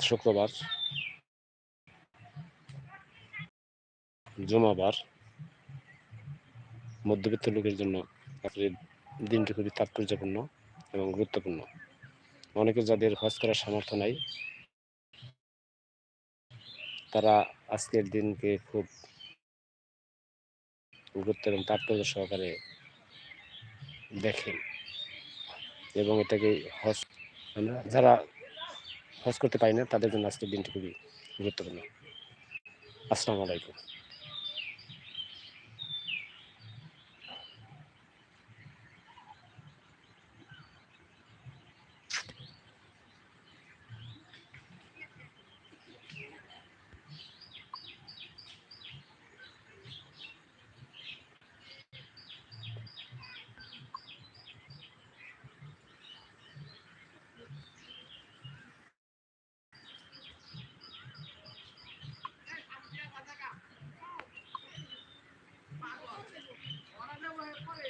শুক্রবার জুমাবার মধ্যবিত্ত লোকের জন্য আজকের দিনটি খুবই তাৎপর্যপূর্ণ এবং গুরুত্বপূর্ণ অনেকে যাদের হজ করার সামর্থ্য নাই তারা আজকের দিনকে খুব গুরুত্ব এবং তাৎপর্য সহকারে দেখেন এবং এটাকে হজ আমরা যারা হজ করতে পারি না তাদের জন্য আজকের দিনটি খুবই গুরুত্বপূর্ণ। আসসালামু আলাইকুম।